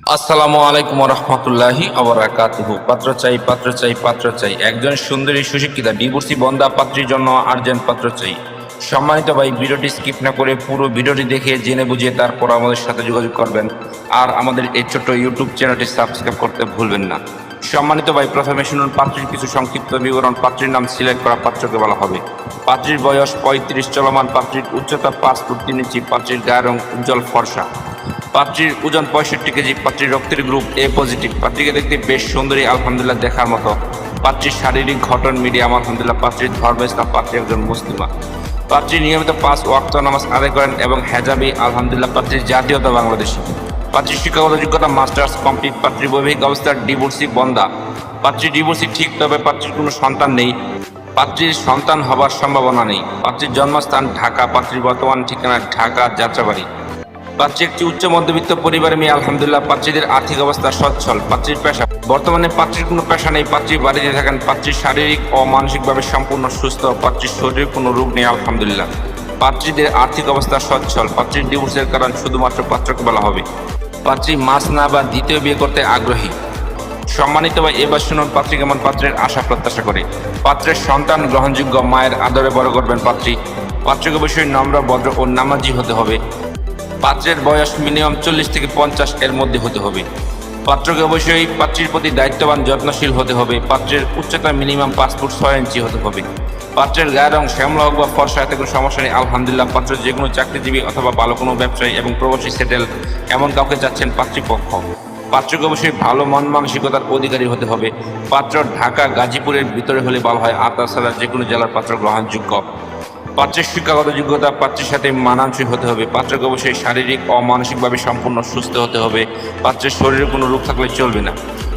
আসসালামু আলাইকুম রহমতুল্লাহি আবরাকাতুহু পাত্র চাই পাত্র চাই পাত্র চাই। একজন সুন্দরী, সুশিক্ষিতা ডিভোর্সি বন্দা পাত্রীর জন্য আর্জেন্ট পাত্র চাই। সম্মানিত ভাই, ভিডিওটি স্কিপ না করে পুরো ভিডিওটি দেখে জেনে বুঝিয়ে তারপর আমাদের সাথে যোগাযোগ করবেন। আর আমাদের এই ছোট্ট ইউটিউব চ্যানেলটি সাবস্ক্রাইব করতে ভুলবেন না। সম্মানিত ভাই, প্রথমে শুনুন পাত্রীর কিছু সংক্ষিপ্ত বিবরণ। পাত্রীর নাম সিলেক্ট করা পাত্রকে বলা হবে। পাত্রীর বয়স পঁয়ত্রিশ, চলমান পাত্রীর উচ্চতা পাঁচ ফুট তিন ইঞ্চি, পাত্রীর গায়ের রং উজ্জ্বল ফর্সা। পাত্রীর ওজন পঁয়ষট্টি কেজি, পাত্রীর রক্তের গ্রুপ এ পজিটিভ। পাত্রীকে দেখতে বেশ সুন্দরী, আলহামদুলিল্লাহ দেখার মতো। পাত্রীর শারীরিক ঘটন মিডিয়াম, আলহামদুলিল্লাহ পাত্রীর ধর্ম ইসলাম পাত্রী একজন মুসলিমা। পাত্রী নিয়মিত পাঁচ ওয়াক্ত নামাজ আদায় করেন এবং হেজাবি, আলহামদুলিল্লাহ, পাত্রীর জাতীয়তা বাংলাদেশী। পাত্রীর শিক্ষাগত যোগ্যতা, মাস্টার্স কমপ্লিট পাত্রীর বৈবাহিক অবস্থার ডিভোর্সি বন্ধা। পাত্রী ডিভোর্সি ঠিক, তবে পাত্রীর কোনো সন্তান নেই। পাত্রীর সন্তান হবার সম্ভাবনা নেই। পাত্রীর জন্মস্থান ঢাকা পাত্রীর বর্তমান ঠিকানা ঢাকা, যাত্রাবাড়ি। পাত্রী একটি উচ্চ মধ্যবিত্ত পরিবারের মেয়ে, আলহামদুলিল্লাহ পাত্রীদের আর্থিক অবস্থা সচ্ছল পাত্রীর পেশা। বর্তমানে পাত্রীর কোনো পেশা নেই পাত্রী বাড়িতে থাকেন পাত্রীর শারীরিক ও মানসিকভাবে সম্পূর্ণ সুস্থ পাত্রীর শরীরে কোনো রোগ নেই, আলহামদুলিল্লাহ। পাত্রীদের আর্থিক অবস্থা সচ্ছল পাত্রীর ডিভোর্সের কারণ শুধুমাত্র পাত্রকে বলা হবে। পাত্রী মাস না বা দ্বিতীয় বিয়ে করতে আগ্রহী। সম্মানিত বা এবার শুনুন পাত্রী কেমন পাত্রের আশা প্রত্যাশা করে। পাত্রের সন্তান গ্রহণযোগ্য মায়ের আদরে বড় করবেন পাত্রী। পাত্রকে অবশ্যই নম্র, ভদ্র ও নামাজি হতে হবে। পাত্রের বয়স মিনিমাম চল্লিশ থেকে পঞ্চাশ এর মধ্যে হতে হবে। পাত্রকে অবশ্যই পাত্রীর প্রতি দায়িত্ববান, যত্নশীল হতে হবে। পাত্রের উচ্চতা মিনিমাম পাঁচ ফুট ছয় ইঞ্চি হতে হবে। পাত্রের গায়ের রং শ্যামলা হোক বা ফর্সা, এতে কোনো সমস্যা নেই। আলহামদুলিল্লাহ, পাত্র যে কোনো চাকরিজীবী অথবা ভালো কোনো ব্যবসায়ী এবং প্রবাসী সেটেল, এমন কাউকে চাচ্ছেন পাত্রীপক্ষ। পাত্রকে অবশ্যই ভালো মন মানসিকতার অধিকারী হতে হবে। পাত্র ঢাকা, গাজীপুরের ভিতরে হলে ভালো হয়। আর তাছাড়া যে কোনো জেলার পাত্র গ্রহণযোগ্য। পাত্রের শিক্ষাগত যোগ্যতা পাত্রের সাথে মানানসই হতে হবে। পাত্রকে অবশ্যই শারীরিক ও মানসিকভাবে সম্পূর্ণ সুস্থ হতে হবে। পাত্রের শরীরে কোনো রোগ থাকলে চলবে না।